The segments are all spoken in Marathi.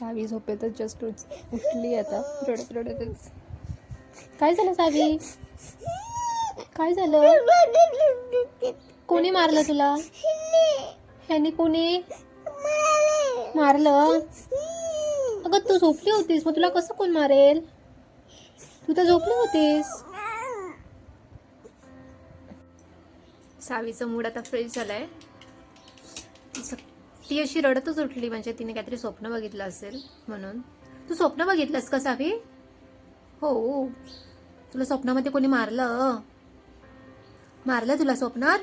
सावी झोपेतच जस्ट उठली आता. रडत रडतच. काय झालं सावी काय झालं? कोणी मारलं तुला? ह्यानी कोणी मारलं? अगं तू झोपली होतीस मग तुला कसं कोण मारेल? तू तर झोपली होतीस. सावीचं मूड आता फ्रेश झालाय. ती अशी रडतच उठली म्हणजे तिने काहीतरी स्वप्न बघितलं असेल म्हणून. तू स्वप्न बघितलंस का सावी? हो. तुला स्वप्नामध्ये कोणी मारलं? मारलं तुला स्वप्नात?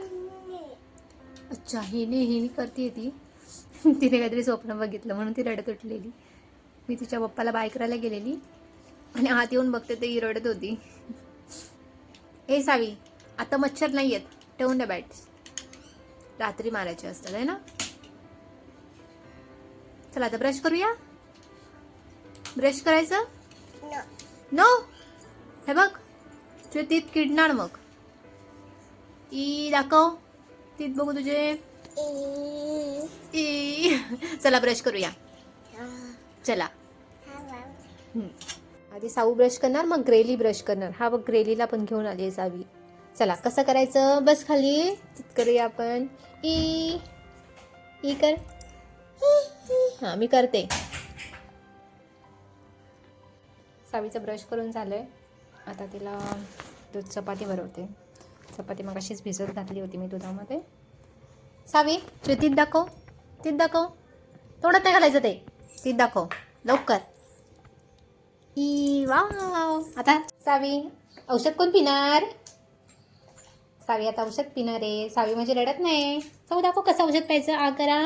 अच्छा हिने हिने करते ती. तिने काहीतरी स्वप्न बघितलं म्हणून ती रडत उठलेली. मी तिच्या पप्पाला बाय करायला गेलेली आणि आत येऊन बघते ते ही रडत होती. हे सावी आता मच्छर नाही आहेत ठेवून द्या बॅट रात्री मारायचे असतात आहे ना? चला आता ब्रश करूया? ब्रश करायचं? नो हे बघ. तुझे तीत किडणार मग. ई दाखव. तीत बघू तुझे. ई. चला ब्रश करूया. चला. आधी साऊ ब्रश करणार मग ग्रेली ब्रश करणार. हा बघ ग्रेलीला पण घेऊन आली आहे सावी. चला कसं करायचं? बस खाली. तित करूया आपण. ई. ई कर. हां मी करते. सावीचं ब्रश करून झालं आहे आता तिला दूध चपाती भरवते. चपाती मग अशीच भिजत घातली होती मी दुधामध्ये. सावी तू तीत दाखव. तीत दाखव. तोंडात नाही घालायचं ते. तीत दाखव. लवकर. ई वाव. आता सावी औषध कोण पिणार? सावी आता औषध पिणार. आहे सावी म्हणजे रडत नाही. चौ दाखव कसं औषध प्यायचं. आ करा.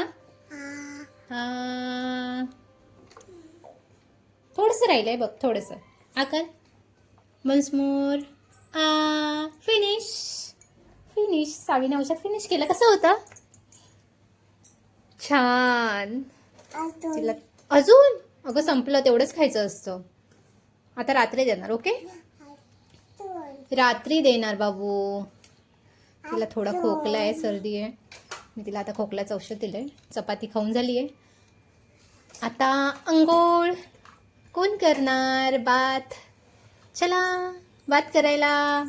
थोडंसं राहिलंय बघ थोडंसं. आ कर वन्स मोर आ फिनिश फिनिश सावीने औषध फिनिश केलं. कसं होतं? छान. तिला अजून? अगं संपलं. तेवढंच खायचं असतं. आता रात्री देणार ओके? रात्री देणार बाबू. तिला थोडा खोकला आहे सर्दी आहे. मी तिला आता खोकल्याचं औषध दिलंय. चपाती खाऊन झाली आहे. आता अंघोळ कोण करणार? बात. चला बात करायला.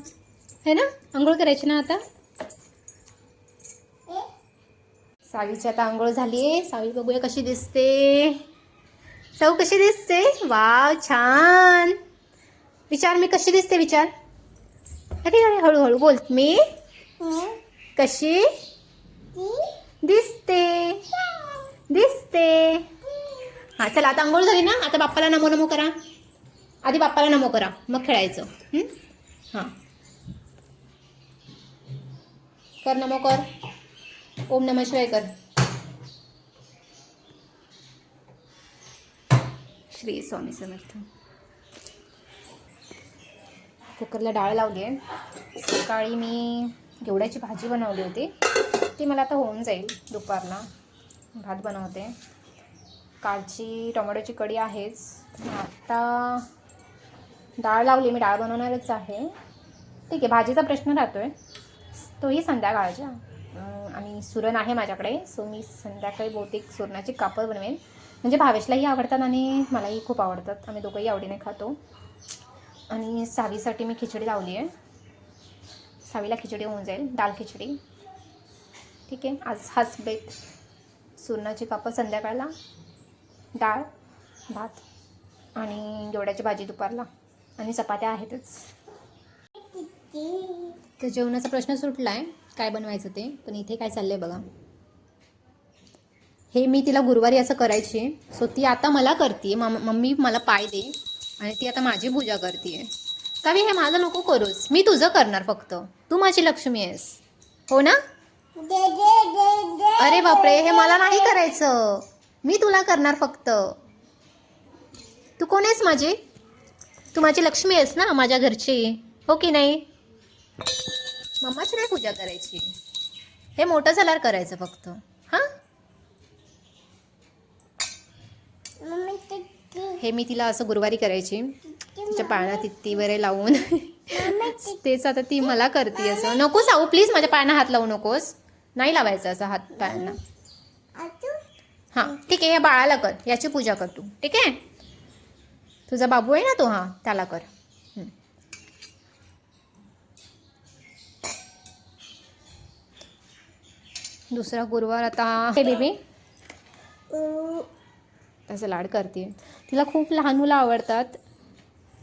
है ना? अंघोळ करायची ना आता? सावीची आता आंघोळ झाली आहे. सावी बघूया कशी दिसते. साऊ कशी दिसते? वाव छान. विचार मी कशी दिसते विचार? अरे अरे हळूहळू बोल. मी? कशी? दिसते. दिसते. हा चला आता आंघोळ झाली ना? आता बाप्पाला नमो नमो करा. आधी बाप्पाला नमो करा. मग खेळायचं. हां? कर नमो कर. ओम नम शिवाय कर. श्री स्वामी समर्थ. कुकरला डाळ लावली आहे सकाळी मी घेवड्याची भाजी बनवली होती. ती मला आता होऊन जाईल दुपारला भात बनवते. कालची टोमॅटोची कढी आहेच. आता डाळ लावली मी डाळ बनवणारच आहे. ठीक आहे भाजीचा प्रश्न राहतो आहे तोही संध्याकाळच्या. आणि सुरण आहे माझ्याकडे सो मी संध्याकाळी बहुतेक सुरणाची कापड बनवेन. म्हणजे भावेशलाही आवडतात आणि मलाही खूप आवडतात. आम्ही दोघंही आवडीने खातो. आणि सावीसाठी मी खिचडी लावली आहे सावीला खिचडी होऊन जाईल दाल खिचडी. ठीक आहे. आज हाच बेत. सुरणाची कापड संध्याकाळला डाळ भात आणि गेवड्याची भाजी दुपारला आणि चपात्या आहेतच. तर जेवणाचा प्रश्न सुटला आहे काय बनवायचं ते? पण इथे काय चाललंय बघा. हे मी तिला गुरुवारी असं करायची. सो ती आता मला करते मम्मी मला पाय दे आणि ती आता माझी पूजा करते कवी हे माझं नको करूस. मी तुझं करणार फक्त. तू माझी लक्ष्मी आहेस. हो ना? अरे बापरे हे मला नाही करायचं. मी तुला करणार फक्त. तू कोण आहेस माझी? तू माझी लक्ष्मी आहेस ना माझ्या घरची? हो की नाही? मम्माची नाही पूजा करायची. हे मोठं झाल्यावर करायचं फक्त. हां? हे मी तिला असं गुरुवारी करायची. तिच्या पाळणा तित्ती वगैरे लावून तेच आता ती मला करते असं. नको साऊ प्लीज माझ्या पायांना हात लावू नकोस. नाही लावायचा असं हात पायांना हां ठीक आहे या बाळाला कर याची पूजा कर तू ठीक आहे? तुझा बाबू आहे ना तो हां त्याला कर. दुसरा गुरुवार आता हे बेबी. त्याचं लाड करते तिला खूप लहान मुलं आवडतात.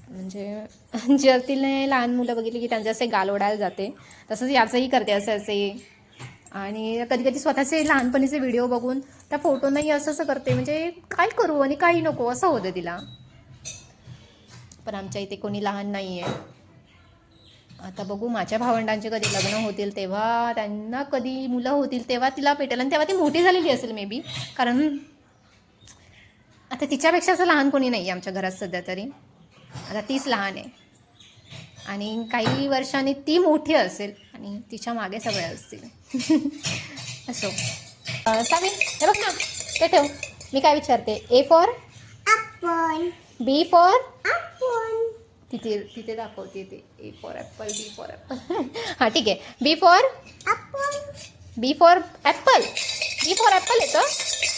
म्हणजे जर तिने लहान मुलं बघितली की त्यांचे असे गाल ओढायला जाते तसंच याचंही करते असे असे आणि कधी कधी स्वतःचे लहानपणीचे व्हिडिओ बघून त्या फोटोनंही असं असं करते. म्हणजे काय करू आणि काही नको असं होतं तिला. पण आमच्या इथे कोणी लहान नाही आहे आता बघू माझ्या भावंडांचे कधी लग्न होतील तेव्हा त्यांना कधी मुलं होतील तेव्हा तिला पेटेल आणि तेव्हा ती मोठी झालेली असेल मे बी कारण आता तिच्यापेक्षा असं लहान कोणी नाही आहे आमच्या घरात सध्या तरी. आता तीच लहान आहे. आणि काही वर्षांनी ती मोठी असेल. आणि तिच्यामागे सगळे असतील. असो. सावी हे बघ ना. ते ठेव. मी काय विचारते? ए फॉर बी फॉर तिथे तिथे दाखवते ते. A for apple B for apple हां ठीक आहे. B for B for apple B for apple येतं.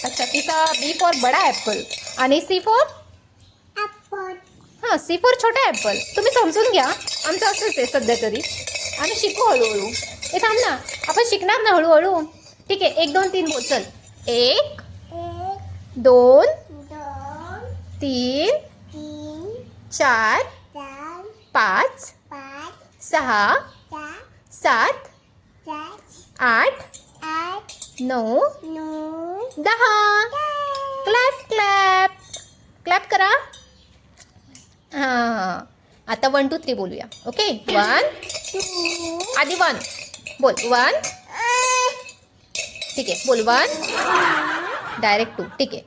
अच्छा तिचा बी फॉर बडा ॲपल आणि सी फॉर हां सी फॉर छोटा ॲपल तुम्ही समजून घ्या. आमचं असंच आहे सध्या तरी. आम्ही शिकू हळूहळू. हे थांब ना. आपण शिकणार ना हळूहळू? ठीक आहे एक दोन तीन बोल चल. एक दोन तीन चार पाच सहा सात आठ आठ नऊ दहा. Clap clap. क्लॅप करा. हां. आता वन टू थ्री बोलूया. ओके? वन आधी वन बोल. वन ठीक है बोल. वन डायरेक्ट टू ठीक है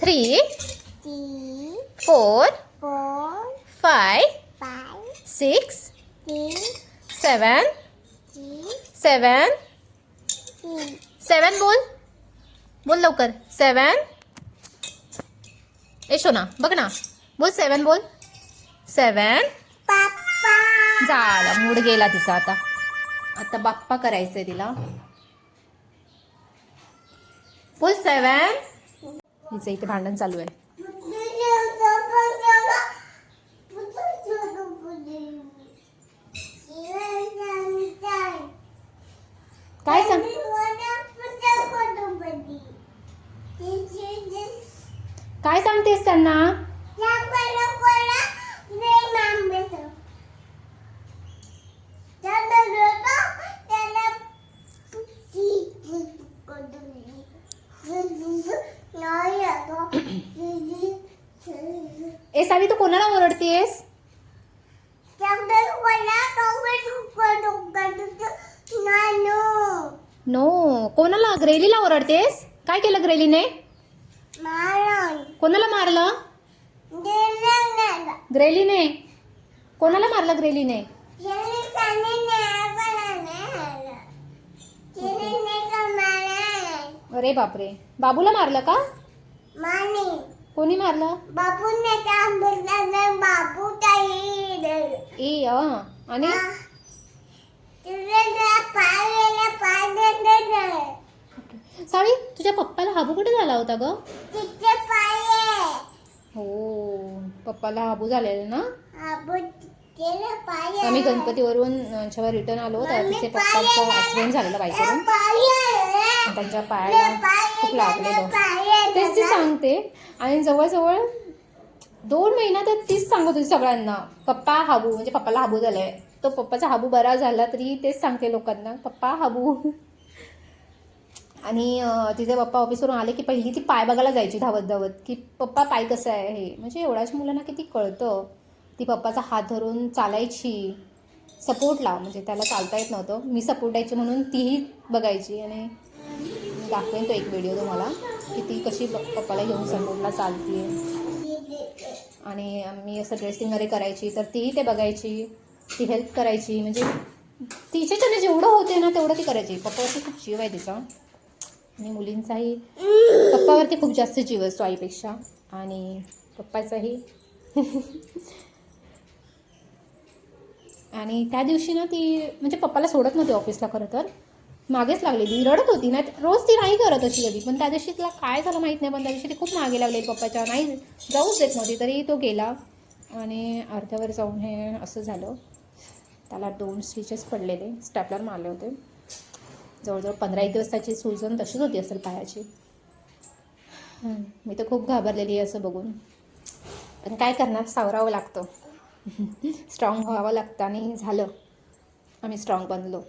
three four five six seven seven seven बोल. बोल लवकर. सेवन बघ ना. बोल. सेवन बोल. सेवन झाला मूड गेला तिचा आता. आता बाप्पा करायचंय तिला. बोल सेवन हिचं इथे भांडण चालू आहे. काय सांग? काय सांगतेस त्यांना? ए सावी तू कोणाला ओरडतेस नो. कोणाला? ग्रेलीला ओरडतेस? काय केलं ग्रेलीने? कोणाला मारलं? ग्रेलीने. कोणाला मारलं ग्रेलीने? अरे बापरे. बाबूला मारलं का? माने कोणी मारलं? बाबू नेता बाबू ताई ए अ आणि? सावी तुझ्या पप्पाला हाबू कुठे झाला होता ग? हो पप्पाला हाबू झालेला ना? आम्ही गणपतीवरून जेव्हा रिटर्न आलो तेव्हा तिचे पप्पाचं ऍक्सिडेंट झालेलं बाईकडून. त्यांच्या पायाला खूप लागलेलं तेच ती सांगते. आणि जवळजवळ दोन महिन्यात तीच सांगत होती सगळ्यांना. पप्पा हाबू म्हणजे पप्पाला हाबू झालाय. तो पप्पाचा हाबू बरा झाला तरी तेच सांगते लोकांना. पप्पा हाबू. आणि तिचे पप्पा ऑफिसवरून आले की पहिली ती पाय बघायला जायची धावत धावत की पप्पा पाय कसं आहे हे? म्हणजे एवढ्याच मुलांना किती कळतं. ती पप्पाचा हात धरून चालायची. सपोर्टला म्हणजे त्याला चालता येत नव्हतं. मी सपोर्ट द्यायची म्हणून तीही बघायची आणि दाखवेन तो एक व्हिडिओ तुम्हाला की ती कशी पप्पाला घेऊन सपोर्टला चालते आणि मी असं ड्रेसिंग वगैरे करायची तर तीही ते बघायची ती हेल्प करायची. म्हणजे तिच्याच्याने जेवढं होते ना तेवढं ती करायची. पप्पावरती खूप जीव आहे तिचा. आणि मुलींचाही पप्पावरती खूप जास्त जीव असतो आईपेक्षा. आणि पप्पाचाही. आणि त्या दिवशी ना ती म्हणजे पप्पाला सोडत नव्हती ऑफिसला खरं तर. मागेच लागलेली रडत होती. ना रोज ती नाही करत अशी कधी. पण त्या दिवशी तिला काय झालं माहीत नाही पण त्या दिवशी ती खूप मागे लागलेली पप्पाच्या. नाही जाऊच देत नव्हती तरी तो गेला. आणि अर्ध्यावर जाऊन हे असं झालं. त्याला दोन स्टिचेस पडलेले स्टॅपलर मारले होते. जवळजवळ पंधरा एक दिवस त्याची सुजन तशीच होती असेल पायाची. मी तर खूप घाबरलेली आहे असं बघून. पण काय करणार? सावरावं लागतं. स्ट्रॉंग व्हावं लागतं आणि झालं. आम्ही स्ट्रॉंग बनलो.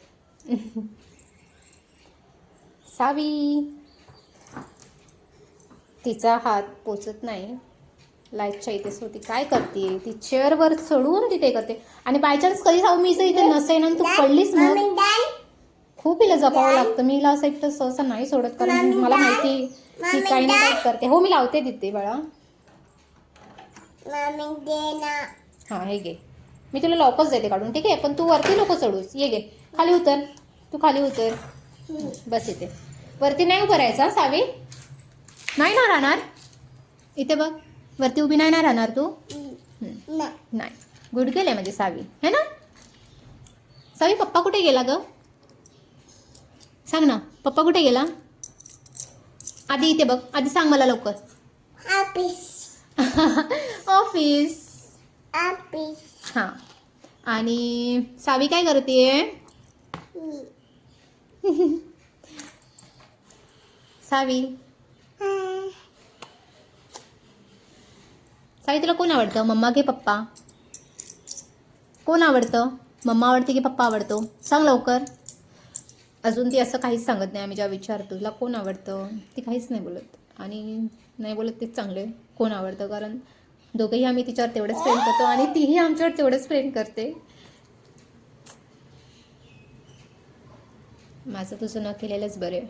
सावी. तिचा हात पोचत नाही. लाईटच्या इथेच होती काय करते ती चेअरवर चढून तिथे करते. आणि बाय चान्स कधी जाऊ मी जर इथे नसेन आणि तू पडलीस मग खूप हिला जपावं लागतं. मी हिला असं एकटं सहसा नाही सोडत कारण मला? माहिती ती काही ना? काही करते. हो मी लावते तिथे बाळा. ना. हां हे घे. मी तुला लवकरच देते काढून ठीक आहे? पण तू वरती नको चढूस. ये घे. खाली उतर. तू खाली उतर. बस इथे. वरती नाही उभं राहायचं सावी? नाही ना राहणार. इथे बघ. वरती उभी नाही ना राहणार तू? नाही. गुड गेले म्हणजे सावी. है ना? सावी पप्पा कुठे गेला ग? सांग ना. पप्पा कुठे गेला? आधी इथे बघ. आधी सांग मला लवकर. ऑफिस ऑफिस हां. आणि सावी काय करते सावी. सावी तुला कोण आवडतं? मम्मा की पप्पा? कोण आवडतं? मम्मा आवडते की पप्पा आवडतो? सांग लवकर. अजून ती असं काहीच सांगत नाही आम्ही जेव्हा विचारतो तुला कोण आवडतं? ती काहीच नाही बोलत. आणि नाही बोलत तेच चांगले कोण आवडतं? कारण दोघंही आम्ही तिच्यावर तेवढंच प्रेम करतो आणि तीही आमच्यावर तेवढंच प्रेम करते. माझं तुझं न केलेलंच बरं आहे.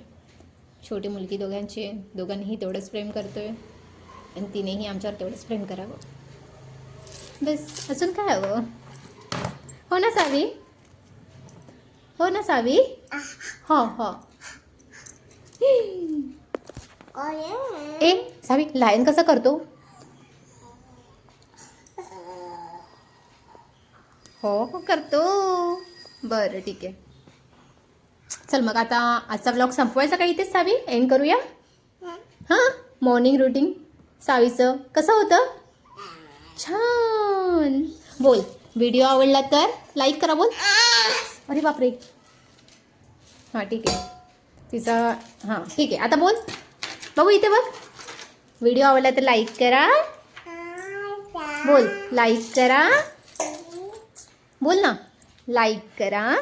छोटी मुलगी दोघांची आहे. दोघांनीही तेवढंच प्रेम करतोय. आणि तिनेही आमच्यावर तेवढंच प्रेम करावं. बस अजून काय हवं? हो ना सावी? हो ना सावी? हो हो. ए सावी लायन कसा करतो? हो हो करतो. बरं ठीक आहे. चल मग आता आजचा ब्लॉग संपवायचा का इथेच सावी? एंड करूया? हां? मॉर्निंग रुटीन सावीचं. कसं होतं? छान. बोल. व्हिडिओ आवडला तर लाईक करा बोल. अरे बापरे. हां ठीक आहे. तिचा हां ठीक आहे. आता बोल. बघू इथे बघ. व्हिडिओ आवडला तर लाईक करा. बोल. लाईक करा. बोल ना. लाईक करा.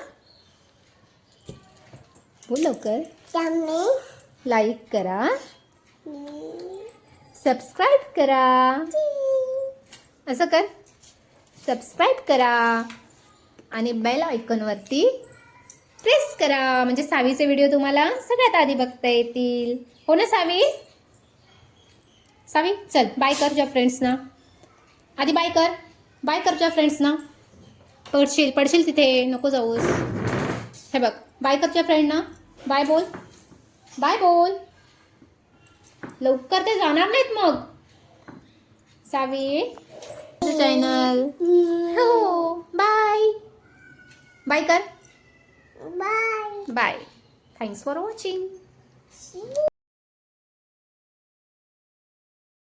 बोल लवकर. लाईक करा. सबस्क्राईब करा. असं कर. सबस्क्राईब करा. आणि बेल आयकॉनवरती प्रेस करा. म्हणजे सावीचे व्हिडिओ तुम्हाला सगळ्यात आधी बघता येतील. हो ना सावी? सावी चल बाय कर तुझ्या फ्रेंड्सना आधी बाय कर. बाय कर तुझ्या फ्रेंड्सना पडशील पडशील तिथे नको जाऊस. हे बघ बाय कर तुझ्या फ्रेंडना बाय बोल. बाय बोल. लवकर ते जाणार नाहीत मग. सावी. चॅनल हो बाय. बाय कर. Bye bye. Thanks for watching